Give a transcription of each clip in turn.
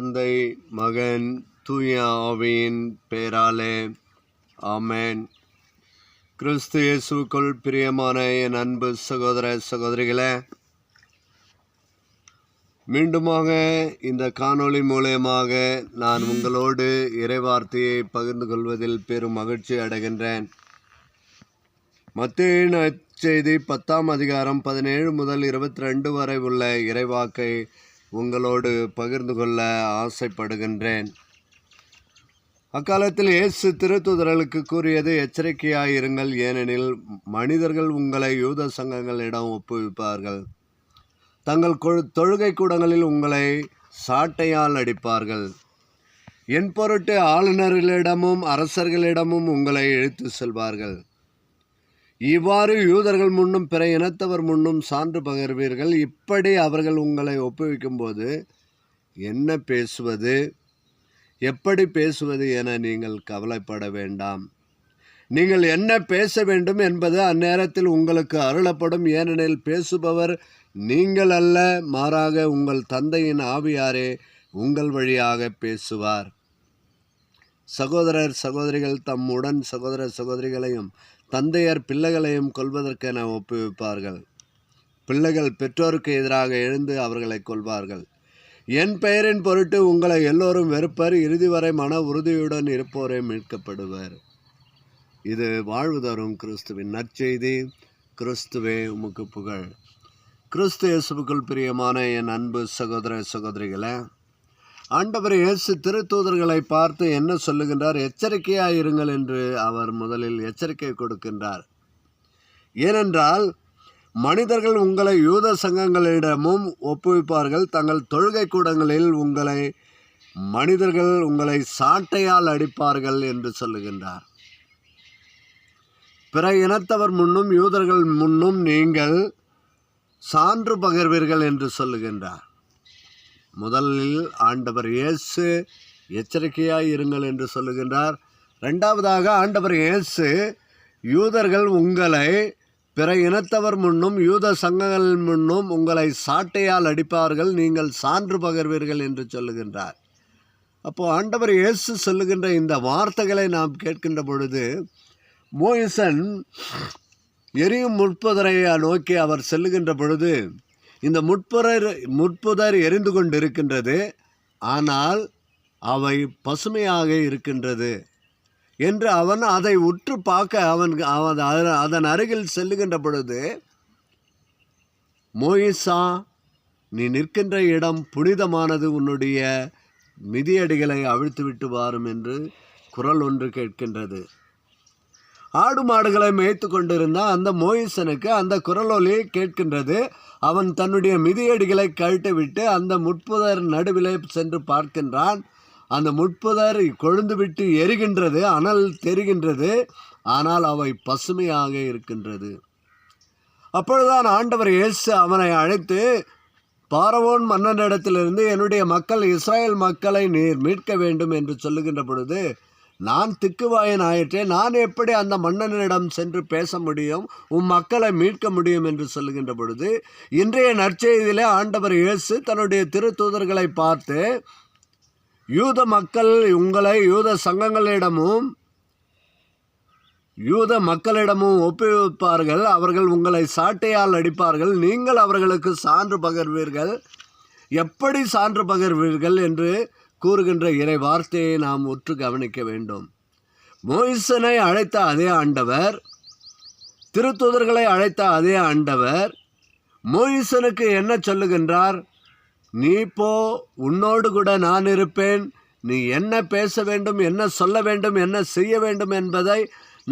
தந்தை மகன் தூய ஆவியின் பெயராலே ஆமேன். கிறிஸ்து இயேசுக்குள் பிரியமான என் அன்பு சகோதர சகோதரிகளே மீண்டுமாக இந்த காணொளி மூலயமாக நான் உங்களோடு இறைவார்த்தையை பகிர்ந்து கொள்வதில் பெரும் மகிழ்ச்சி அடைகின்றேன். மத்திய செய்தி பத்தாம் அதிகாரம் பதினேழு முதல் இருபத்தி ரெண்டு வரை உள்ள இறைவாக்கை உங்களோடு பகிர்ந்து கொள்ள ஆசைப்படுகின்றேன். அக்காலத்தில் இயேசு திருத்துதர்களுக்கு கூறியது எச்சரிக்கையாயிருங்கள் ஏனெனில் மனிதர்கள் உங்களை யூத சங்கங்களிடம் ஒப்புவிப்பார்கள். தங்கள் கொ- தொழுகை கூடங்களில் உங்களை சாட்டையால் அடிப்பார்கள். என் பொருட்டு ஆளுநர்களிடமும் அரசர்களிடமும் உங்களை இழுத்து செல்வார்கள். இவ்வாறு யூதர்கள் முன்னும் பிற இனத்தவர் முன்னும் சான்று பகர்வீர்கள். இப்படி அவர்கள் உங்களை ஒப்புவிக்கும்போது என்ன பேசுவது? எப்படி பேசுவது என நீங்கள் கவலைப்பட வேண்டாம். நீங்கள் என்ன பேச வேண்டும் என்பது அந்நேரத்தில் உங்களுக்கு அருளப்படும். ஏனெனில் பேசுபவர் நீங்கள் அல்ல மாறாக உங்கள் தந்தையின் ஆவியாரே உங்கள் வழியாக பேசுவார். சகோதரர் சகோதரிகள் தம் உடன் சகோதர சகோதரிகளையும் தந்தையர் பிள்ளைகளையும் கொல்வதற்கென ஒப்புவிப்பார்கள். பிள்ளைகள் பெற்றோருக்கு எதிராக எழுந்து அவர்களை கொள்வார்கள் என் பெயரின் பொருட்டு உங்களை எல்லோரும் வெறுப்பர் இறுதி வரை மன உறுதியுடன் இருப்போரே மீட்கப்படுவர். இது வாழ்வு தரும் கிறிஸ்துவின் நற்செய்தி. கிறிஸ்துவே உமக்கு புகழ். கிறிஸ்து இயேசுக்குள் பிரியமான என் அன்பு சகோதர சகோதரிகளை ஆண்டவர் இயேசு திருத்தூதர்களை பார்த்து என்ன சொல்லுகின்றார்? எச்சரிக்கையாக இருங்கள் என்று அவர் முதலில் எச்சரிக்கை கொடுக்கின்றார். ஏனென்றால் மனிதர்கள் உங்களை யூத சங்கங்களிடமும் ஒப்புவிப்பார்கள். தங்கள் தொழுகை கூடங்களில் உங்களை மனிதர்கள் உங்களை சாட்டையால் அடிப்பார்கள் என்று சொல்லுகின்றார். பிற இனத்தவர் முன்னும் யூதர்கள் முன்னும் நீங்கள் சான்று பகிர்வீர்கள் என்று சொல்லுகின்றார். முதலில் ஆண்டவர் இயேசு எச்சரிக்கையாய் இருங்கள் என்று சொல்லுகின்றார். ரெண்டாவதாக ஆண்டவர் இயேசு யூதர்கள் உங்களை பிற இனத்தவர் முன்னும் யூத சங்கங்கள் முன்னும் உங்களை சாட்டையால் அடிப்பார்கள் நீங்கள் சான்று பகர்வீர்கள் என்று சொல்லுகின்றார். அப்போது ஆண்டவர் இயேசு சொல்லுகின்ற இந்த வார்த்தைகளை நாம் கேட்கின்ற பொழுது மோயிசன் எரியும் முற்புதரையை நோக்கி அவர் செல்லுகின்ற பொழுது இந்த முட்புதர் முட்புதர் எரிந்து கொண்டிருக்கின்றது. ஆனால் அவை பசுமையாக இருக்கின்றது என்று அவன் அதை உற்று பார்க்க அவன் அவன் அதன்- அருகில் செல்லுகின்ற பொழுது மோயிசா நீ நிற்கின்ற இடம் புனிதமானது. உன்னுடைய மிதியடிகளை அவிழ்த்துவிட்டு வாரும் என்று குரல் ஒன்று கேட்கின்றது. ஆடு மாடுகளை மேய்த்து கொண்டிருந்த அந்த மோயிசனுக்கு அந்த குரலொலி கேட்கின்றது. அவன் தன்னுடைய மிதியடிகளை கழட்டி விட்டு அந்த முட்புதர் நடுவிலே சென்று பார்க்கின்றான். அந்த முட்புதர் கொழுந்து விட்டு எரிகின்றது அனல் தெரிகின்றது ஆனால் அவை பசுமையாக இருக்கின்றது. அப்பொழுதுதான் ஆண்டவர் இயேசு அவனை அழைத்து பாரவோன் மன்னனிடத்திலிருந்து என்னுடைய மக்கள் இஸ்ரேல் மக்களை நீர் மீட்க வேண்டும் என்று சொல்லுகின்ற பொழுது நான் திக்குவாயன் ஆயிற்றே நான் எப்படி அந்த மன்னனிடம் சென்று பேச முடியும் உம் மக்களை மீட்க முடியும் என்று சொல்லுகின்ற பொழுது இன்றைய நற்செய்தியிலே ஆண்டவர் இயேசு தன்னுடைய திருத்தூதர்களை பார்த்து யூத மக்கள் உங்களை யூத சங்கங்களிடமும் யூத மக்களிடமும் ஒப்புவிப்பார்கள். அவர்கள் உங்களை சாட்டையால் அடிப்பார்கள். நீங்கள் அவர்களுக்கு சான்று பகர்வீர்கள். எப்படி சான்று பகர்வீர்கள்? என்று கூறுகின்ற இறை வார்த்தையை நாம் உற்று கவனிக்க வேண்டும். மோயிசனை அழைத்த அதே ஆண்டவர் திருத்தூதர்களை அழைத்த அதே ஆண்டவர் மோயிசனுக்கு என்ன சொல்லுகின்றார்? நீ போ உன்னோடு கூட நான் இருப்பேன். நீ என்ன பேச வேண்டும் என்ன சொல்ல வேண்டும் என்ன செய்ய வேண்டும் என்பதை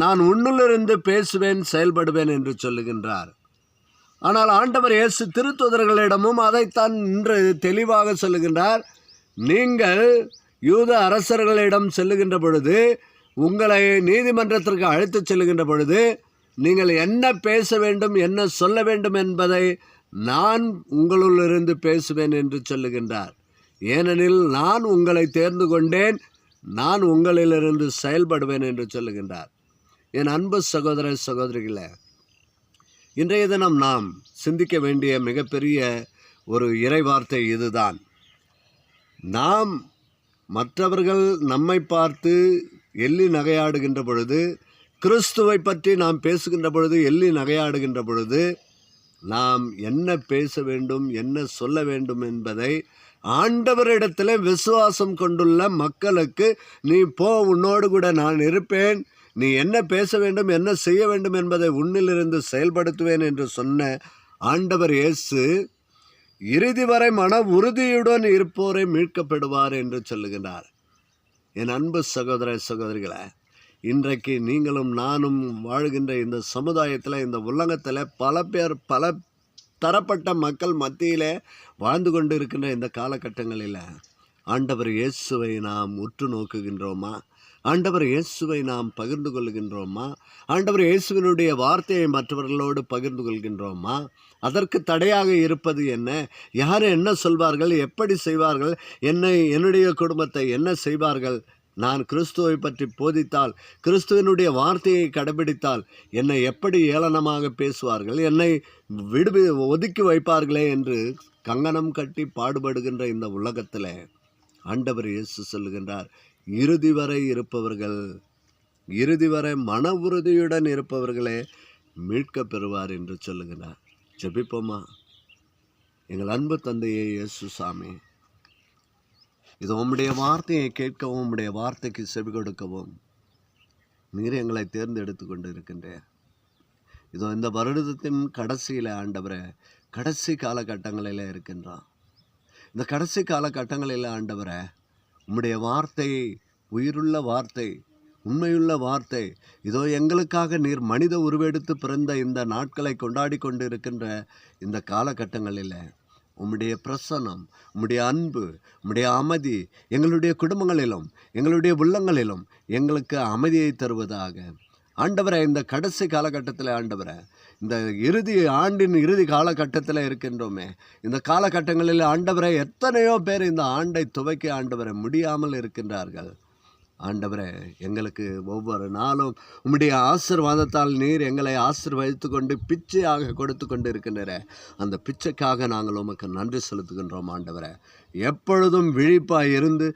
நான் உன்னிலிருந்து பேசுவேன் செயல்படுவேன் என்று சொல்லுகின்றார். ஆனால் ஆண்டவர் இயேசு திருத்துதர்களிடமும் அதைத்தான் இன்று தெளிவாக சொல்லுகின்றார். நீங்கள் யூத அரசர்களிடம் செல்லுகின்ற பொழுது உங்களை நீதிமன்றத்திற்கு அழைத்துச் செல்லுகின்ற பொழுது நீங்கள் என்ன பேச வேண்டும் என்ன சொல்ல வேண்டும் என்பதை நான் உங்களுள்ளிருந்து பேசுவேன் என்று சொல்லுகின்றார். ஏனெனில் நான் உங்களை தேர்ந்து கொண்டேன் நான் உங்களிலிருந்து செயல்படுவேன் என்று சொல்லுகின்றார். என் அன்பு சகோதர சகோதரிகளே இன்றைய தினம் நாம் சிந்திக்க வேண்டிய மிகப்பெரிய ஒரு இறை வார்த்தை இதுதான். நாம் மற்றவர்கள் நம்மை பார்த்து எள்ளி நகையாடுகின்ற பொழுது கிறிஸ்துவை பற்றி நாம் பேசுகின்ற பொழுது எள்ளி நகையாடுகின்ற பொழுது நாம் என்ன பேச வேண்டும் என்ன சொல்ல வேண்டும் என்பதை ஆண்டவரிடத்தில் விசுவாசம் கொண்டுள்ள மக்களுக்கு நீ போ உன்னோடு கூட நான் இருப்பேன். நீ என்ன பேச வேண்டும் என்ன செய்ய வேண்டும் என்பதை உன்னிலிருந்து செயல்படுத்துவேன் என்று சொன்ன ஆண்டவர் இயேசு இறுதி வரை மன உறுதியுடன் இருப்போரை மீட்கப்படுவார் என்று சொல்லுகிறார் என் அன்பு சகோதர சகோதரிகளை இன்றைக்கு நீங்களும் நானும் வாழ்கின்ற இந்த சமுதாயத்தில் இந்த உலகத்தில் பல பேர் பல தரப்பட்ட மக்கள் மத்தியிலே வாழ்ந்து கொண்டு இருக்கின்ற இந்த காலகட்டங்களில் ஆண்டவர் இயேசுவை நாம் உற்று நோக்குகின்றோமா? ஆண்டவர் இயேசுவை நாம் பகிர்ந்து கொள்கின்றோமா? ஆண்டவர் இயேசுவினுடைய வார்த்தையை மற்றவர்களோடு பகிர்ந்து கொள்கின்றோமா? அதற்கு தடையாக இருப்பது என்ன? யார் என்ன சொல்வார்கள்? எப்படி செய்வார்கள்? என்னை என்னுடைய குடும்பத்தை என்ன செய்வார்கள்? நான் கிறிஸ்துவை பற்றி போதித்தால் கிறிஸ்துவனுடைய வார்த்தையை கடைபிடித்தால் என்னை எப்படி ஏளனமாக பேசுவார்கள்? என்னை விடுவி ஒதுக்கி வைப்பார்களே என்று கங்கணம் கட்டி பாடுபடுகின்ற இந்த உலகத்தில் ஆண்டவர் இயேசு சொல்லுகின்றார். இறுதி வரை இருப்பவர்கள் இறுதி வரை மன உறுதியுடன் இருப்பவர்களே மீட்கப் பெறுவார் என்று சொல்லுகிறார். ஜெபிப்போமா? எங்கள் அன்பு தந்தையே இயேசு சாமி இது உம்முடைய வார்த்தையை கேட்கவும் உம்முடைய வார்த்தைக்கு செவி கொடுக்கவும் நீர் எங்களை தேர்ந்தெடுத்து கொண்டு இருக்கின்றேன் இதோ இந்த வருடத்தின் கடைசியில் ஆண்டவரை கடைசி காலகட்டங்களில் இருக்கின்றான் இந்த கடைசி காலகட்டங்களில் ஆண்டவரை உம்முடைய வார்த்தை உயிருள்ள வார்த்தை உண்மையுள்ள வார்த்தை. இதோ எங்களுக்காக நீர் மனித உருவெடுத்து பிறந்த இந்த நாட்களை கொண்டாடி கொண்டு இருக்கின்ற இந்த காலகட்டங்களில் உம்முடைய பிரசன்னம் உம்முடைய அன்பு உம்முடைய அமைதி எங்களுடைய குடும்பங்களிலும் எங்களுடைய உள்ளங்களிலும் எங்களுக்கு அமைதியை தருவதாக ஆண்டவரை இந்த கடைசி காலகட்டத்தில் ஆண்டவரை இந்த இறுதி ஆண்டின் இறுதி காலகட்டத்தில் இருக்கின்றோமே இந்த காலகட்டங்களில் ஆண்டவரை எத்தனையோ பேர் இந்த ஆண்டை துவைக்க ஆண்டவரை முடியாமல் இருக்கின்றார்கள். ஆண்டவரே எங்களுக்கு ஒவ்வொரு நாளும் உம்முடைய ஆசிர்வாதத்தால் நீர் எங்களை ஆசிர்வதித்து கொண்டு பிச்சையாக கொடுத்து கொண்டு இருக்கின்றன அந்த பிச்சைக்காக நாங்கள் உமக்கு நன்றி செலுத்துகின்றோம் ஆண்டவரை. எப்பொழுதும் விழிப்பாக இருந்து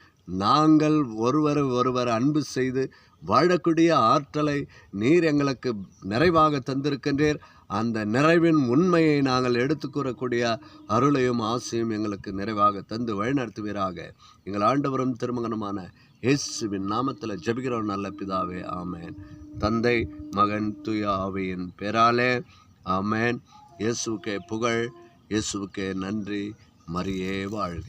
நாங்கள் ஒருவர் ஒருவர் அன்பு செய்து வாழக்கூடிய ஆற்றலை நீர் எங்களுக்கு நிறைவாக தந்திருக்கின்றீர். அந்த நிறைவின் உண்மையை நாங்கள் எடுத்துக்கூறக்கூடிய அருளையும் ஆசையும் எங்களுக்கு நிறைவாக தந்து வழிநடத்துவீராக. எங்கள் ஆண்டவரும் திருமகனுமான இயேசுவின் நாமத்தில் ஜபிக்கிறோம் நல்ல பிதாவே. ஆமேன். தந்தை மகன் துய ஆவியின் பேராலே. ஆமேன். இயேசுக்கே புகழ் இயேசுக்கே நன்றி. மரியே வாழ்க.